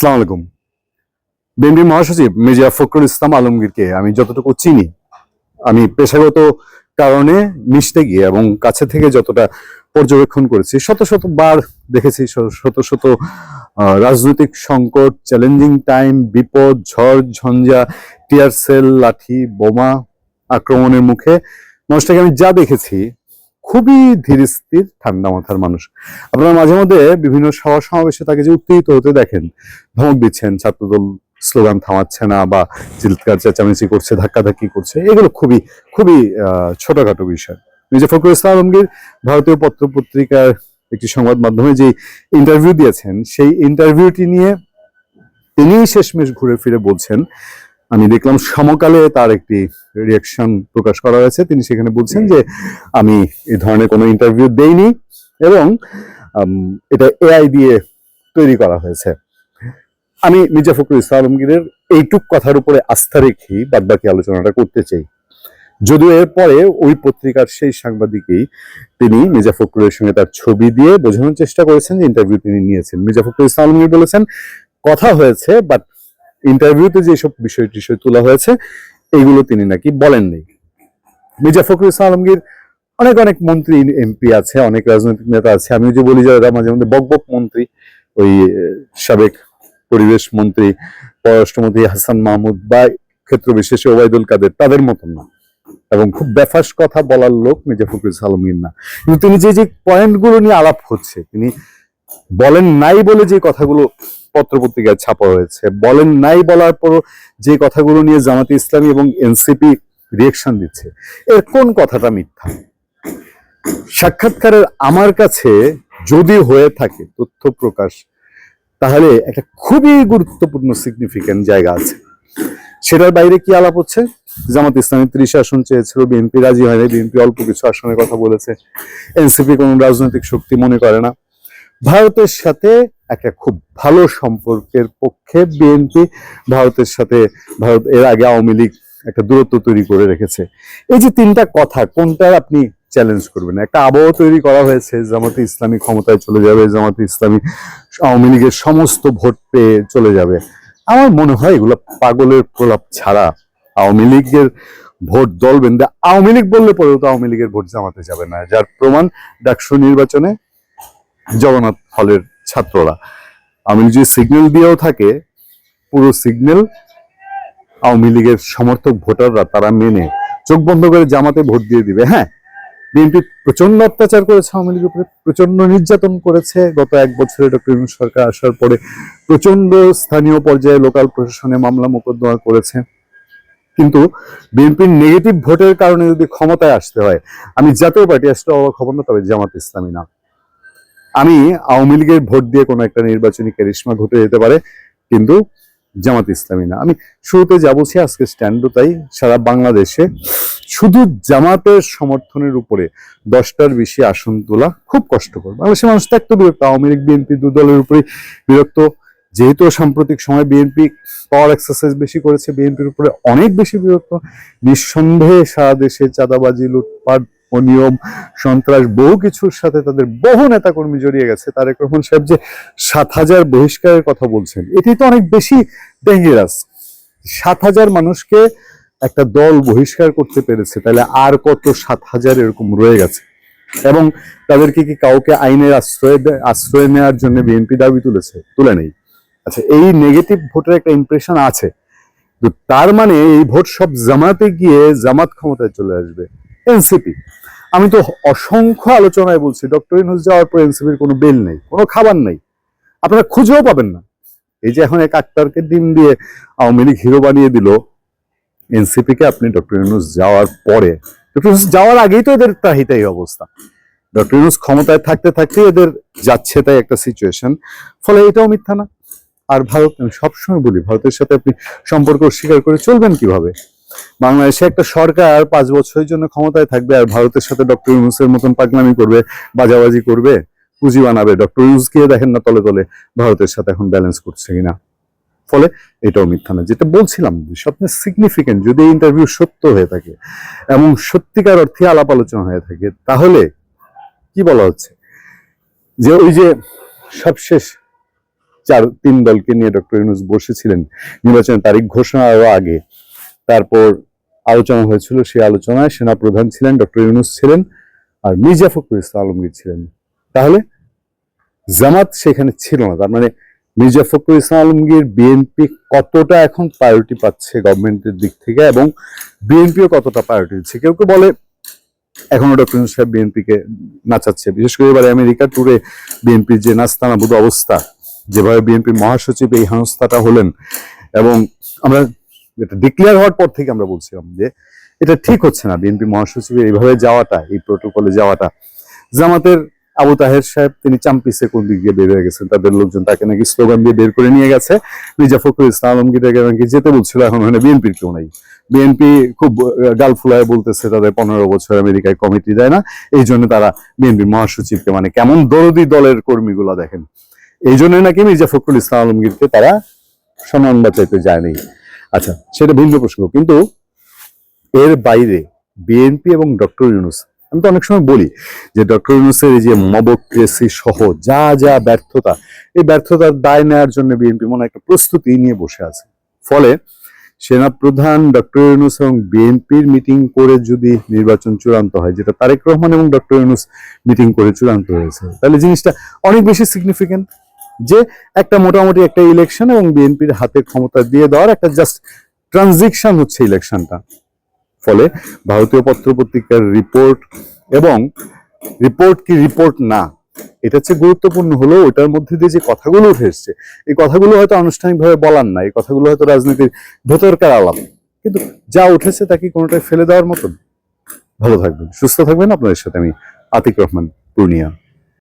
আসসালামু আলাইকুম। বিএনপি মহাসচিব মির্জা ফখরুল ইসলাম আলমগীরকে আমি যতটুকু চিনি, আমি পেশাগত কারণে মিশতে গিয়ে এবং কাছে থেকে যতটা পর্যবেক্ষণ করেছি, শত শত বার দেখেছি, শত শত রাজনৈতিক সংকট চ্যালেঞ্জিং টাইম বিপদ, ঝড়, ঝঞ্ঝা টিয়ার সেল লাঠি, বোমা আক্রমণের মুখে। মানুষটাকে আমি যা দেখেছি খুবই ধীর স্থির ঠান্ডা মাথার মানুষ। আপনারা মাঝে মধ্যে বিভিন্ন সভা সমাবেশে তাকে যে উত্তেজিত হতে দেখেন, ধমক দিচ্ছেন, ছাত্রদল স্লোগান থামাচ্ছে না বা চিৎকার চেঁচামেচি করছে, ধাক্কাধাক্কি করছে, এগুলো খুবই খুবই ছোটখাটো বিষয়। মির্জা ফখরুল ইসলাম আলমগীর ভারতীয় পত্র পত্রিকার একটি সংবাদ মাধ্যমে যে ইন্টারভিউ দিয়েছেন, সেই ইন্টারভিউটি নিয়ে তিনি শেষমেশ ঘুরে ফিরে বলছেন আমি দেখলাম সমকালে তার একটি রিয়াকশন প্রকাশ করা হয়েছে। তিনি সেখানে বলছেন যে, আমি এই ধরনের কোনো ইন্টারভিউ দেইনি এবং এটা এআই দিয়ে তৈরি করা হয়েছে। আমি মির্জা ফখরুল ইসলাম আলমগীরের এইটুক কথার উপরে আস্থা রেখেই বাদবাকি আলোচনাটা করতে চাই। যদিও এরপরে ওই পত্রিকার সেই সাংবাদিকেই তিনি মির্জা ফখরুলের সঙ্গে তার ছবি দিয়ে বোঝানোর চেষ্টা করেছেন যে ইন্টারভিউ তিনি নিয়েছেন। মির্জা ফখরুল ইসলাম আলমগীর বলেছেন, কথা হয়েছে বাট ইন্টারভিউতে যেসব বিষয় টিষয় তোলা হয়েছে, এগুলো তিনি নাকি বলেননি মির্জা ফখরুল ইসলাম আলমগীর অনেক অনেক মন্ত্রী এমপি আছে, অনেক রাজনৈতিক নেতা আছে। আমি যে বলি যারা মাঝে মধ্যে বকবক মন্ত্রী, ওই সাবেক পরিবেশ মন্ত্রী, পররাষ্ট্রমন্ত্রী হাসান মাহমুদ বা ক্ষেত্র বিশেষে ওবায়দুল কাদের, তাদের মতন না। এবং খুব বেফাস কথা বলার লোক মির্জা ফখরুল আলমগীর না। কিন্তু তিনি যে যে পয়েন্টগুলো নিয়ে আলাপ হচ্ছে, তিনি বলেন নাই বলে যে কথাগুলো পত্রপত্রিকায় ছাপা হয়েছে। বলেন নাই বলার পর যে কথাগুলো নিয়ে জামাতে ইসলামী এবং এনসিপি রিয়েকশন দিচ্ছে, এর কোন কথাটা মিথ্যা? সাক্ষাৎকারের আমার কাছে যদি হয়ে থাকে তথ্য প্রকাশ, তাহলে একটা খুবই গুরুত্বপূর্ণ সিগনিফিক্যান্ট জায়গা আছে। সেটার বাইরে কি আলাপ হচ্ছে? জামাত ইসলামী ত্রিশ আসন চেয়েছিল, বিএনপি রাজি হয়নি, বিএনপি অল্প কিছু আসনের কথা বলেছে, এনসিপি কোনো রাজনৈতিক শক্তি মনে করে না। ভারতের সাথে একটা খুব ভালো সম্পর্কের পক্ষে বিএনপি ভারতের সাথে, ভারত এর আগে আওয়ামী লীগ একটা দূরত্ব তৈরি করে রেখেছে। এই যে তিনটা কথা কোনটা আপনি চ্যালেঞ্জ করবেন? একটা আবহাওয়া তৈরি করা হয়েছে, জামাতে ইসলামী ক্ষমতায় চলে যাবে, জামাতে ইসলামী আওয়ামী লীগের সমস্ত ভোট পেয়ে চলে যাবে। আমার মনে হয় এগুলো পাগলের প্রলাপ ছাড়া আওয়ামী লীগের ভোট দল বেঁধে আওয়ামী লীগ বললে পরেও তো আওয়ামী লীগের ভোট জামাতে যাবে না। যার প্রমাণ ডাকসু নির্বাচনে জগন্নাথ হলের ছাত্ররা। আওয়ামী লীগ সিগন্যাল দিয়েও থাকে, পুরো সিগন্যাল আওয়ামী লীগের সমর্থক ভোটাররা তারা মেনে, চোখ বন্ধ করে জামাতে ভোট দিয়ে দিবে। হ্যাঁ বিএনপি প্রচণ্ড অত্যাচার করেছে আওয়ামী লীগের উপরে প্রচণ্ড নির্যাতন করেছে। গত এক বছরে ডক্টর ইউনূস সরকার আসার পরে প্রচণ্ড স্থানীয় পর্যায়ে লোকাল প্রশাসনে মামলা মোকদ্দমা করেছে। কিন্তু বিএনপির নেগেটিভ ভোটের কারণে যদি ক্ষমতায় আসতে হয়, আমি জাতীয় পার্টি আসলে অবাক হব না, তবে জামাত ইসলামী না। আমি আওয়ামী লীগের ভোট দিয়ে কোনো একটা নির্বাচনী ক্যারিশমা ঘটে যেতে পারে, কিন্তু জামাত ইসলামী না। আমি শুরুতে যা বলছি, আজকে স্ট্যান্ডও তাই। সারা বাংলাদেশে শুধু জামাতের সমর্থনের উপরে দশটার বেশি আসন তোলা খুব কষ্টকর। বাংলাদেশের মানুষ তো একটু বিরক্ত। আওয়ামী লীগ, বিএনপি দু দলের উপরে বিরক্ত। যেহেতু সাম্প্রতিক সময় বিএনপি পাওয়ার এক্সারসাইজ বেশি করেছে, বিএনপির উপরে অনেক বেশি বিরক্ত। নিঃসন্দেহে সারা দেশে চাঁদাবাজি, লুটপাট অনিয়ম, সন্ত্রাস, বহু কিছুর সাথে তাদের বহু নেতাকর্মী জড়িয়ে গেছে। তারেক রহমান সাহেব যে সাত হাজার বহিষ্কারের কথা বলছেন, এটি তো অনেক বেশি ডেঞ্জারাস সাত হাজার মানুষকে একটা দল বহিষ্কার করতে পেরেছে, তাহলে আর কত সাত হাজার এরকম রয়ে গেছে? এবং তাদেরকে কি কাউকে আইনের আশ্রয় আশ্রয় নেওয়ার জন্য বিএনপি দাবি তুলেছে? তুলে নেই। আচ্ছা এই নেগেটিভ ভোটের একটা ইমপ্রেশন আছে। তো তার মানে এই ভোট সব জামাতে গিয়ে জামাত ক্ষমতায় চলে আসবে। এনসিপি আমি তো অসংখ্য আলোচনায় বলছি ডক্টর ইনুস যাওয়ার পর এনসিপির কোনো বেল নেই, কোনো খাবার নেই। আপনারা খুঁজেও পাবেন না। এই যে এখন এক আক্তারকে ডিম দিয়ে আওয়ামী লীগ হিরো বানিয়ে দিল এনসিপি কে আপনি ডক্টর ইউনুস যাওয়ার পরে ডক্টর ইউনুস যাওয়ার আগেই তো এদের তাহিতাই অবস্থা। ডক্টর ইউনুস ক্ষমতায় থাকতে থাকতে এদের যাচ্ছে তাই একটা সিচুয়েশন ফলে এটাও মিথ্যা না। আর ভারত, আমি সবসময় বলি, ভারতের সাথে আপনি সম্পর্ক স্বীকার করে চলবেন কীভাবে? বাংলাদেশে একটা সরকার পাঁচ বছরের জন্য ক্ষমতায় থাকবে আর ভারতের সাথে ডক্টর ইউনুসের মতন পাগলামি করবে, বাজাবাজি করবে, পুঁজি বানাবে। ডক্টর ইউনুসকে দেখেন না তলে তলে ভারতের সাথে এখন ব্যালেন্স করছে কিনা। ফলে এটাও মিথ্যা না যেটা বলছিলাম সবচেয়ে সিগনিফিকেন্ট যদি ইন্টারভিউ সত্য হয়ে থাকে, এবং সত্যিকার অর্থে আলাপ আলোচনা হয়ে থাকে, তাহলে কি বলা হচ্ছে? যে ওই যে সবশেষ চার, তিন দলকে নিয়ে ডক্টর ইউনুস বসেছিলেন, নির্বাচনের তারিখ ঘোষণারও আগে তারপর আলোচনা হয়েছিল সেই আলোচনায় সেনা প্রধান ছিলেন ডক্টর ইউনুস ছিলেন আর মির্জা ফখরুল ইসলাম আলমগীর ছিলেন। তাহলে জামাত সেখানে ছিল না, তার মানে মির্জা ফখরুল ইসলাম আলমগীর বিএনপি কতটা এখন প্রায়োরিটি পাচ্ছে গভর্নমেন্টের দিক থেকে এবং বিএনপিও কতটা প্রায়োরিটি দিচ্ছে? কেউ কেউ বলে এখনও ডক্টর সাহেব বিএনপিকে নাচাচ্ছে, বিশেষ করে এবারে আমেরিকা ট্যুরে বিএনপির যে নাস্তানাবুদ অবস্থা, যেভাবে বিএনপির মহাসচিব এই সংস্থাটা হলেন এবং আমরা এটা ডিক্লেয়ার হওয়ার পর থেকে আমরা বলছিলাম যে এটা ঠিক হচ্ছে না বিএনপি মহাসচিবের এইভাবে যাওয়াটা, এই প্রোটোকলে যাওয়াটা। জামাতের আবু তাহের সাহেব, তিনি চাম্পিসে কোন দিক দিয়ে বের হয়ে গেছেন, তাদের লোকজন তাকে নাকি স্লোগান দিয়ে বের করে নিয়ে গেছে। মির্জা ফখরুল ইসলাম আলমগীরকে নাকি যেতে বলছিল, এখন ওখানে বিএনপির কেউ নাই। বিএনপি খুব গাল ফুলায় বলতেছে, তাদের পনেরো বছর আমেরিকায় কমিটি দেয় না। এই জন্য তারা বিএনপি মহাসচিবকে মানে কেমন দরদি দলের কর্মীগুলো দেখেন। এই জন্য নাকি মির্জা ফখরুল ইসলাম আলমগীরকে তারা সম্মান বাঁচাইতে যায়নি। আচ্ছা সেটা ভিন্ন প্রসঙ্গ কিন্তু এর বাইরে বিএনপি এবং ডক্টর ইউনুস, আমি তো অনেক সময় বলি যে ডক্টর ইউনুসের এই যে মবক্রেসি সহ যা যা ব্যর্থতা, এই ব্যর্থতার দায় নেওয়ার জন্য বিএনপি মনে একটা প্রস্তুতি নিয়ে বসে আছে। ফলে সেনাপ্রধান ডক্টর ইউনুস এবং বিএনপির মিটিং করে যদি নির্বাচন চূড়ান্ত হয়, যেটা তারেক রহমান এবং ডক্টর ইউনুস মিটিং করে চূড়ান্ত হয়েছে, তাহলে জিনিসটা অনেক বেশি সিগনিফিকেন্ট যে একটা মোটামুটি একটা ইলেকশন এবং বিএনপির হাতে ক্ষমতা দিয়ে দেওয়ার একটা জাস্ট ট্রানজিকশন হচ্ছে ইলেকশনটা ফলে ভারতীয় পত্রপত্রিকার রিপোর্ট এবং রিপোর্ট কি রিপোর্ট না, এটা হচ্ছে গুরুত্বপূর্ণ হলো ওটার মধ্যে দিয়ে যে কথাগুলো উঠে এসছে, এই কথাগুলো হয়তো আনুষ্ঠানিকভাবে বলার না, এই কথাগুলো হয়তো রাজনীতির ভেতরকার আলাপ, কিন্তু যা উঠেছে তাকে কোনোটাই ফেলে দেওয়ার মতন? ভালো থাকবেন, সুস্থ থাকবেন। আপনাদের সাথে আমি আতিক রহমান, পূর্ণিয়া।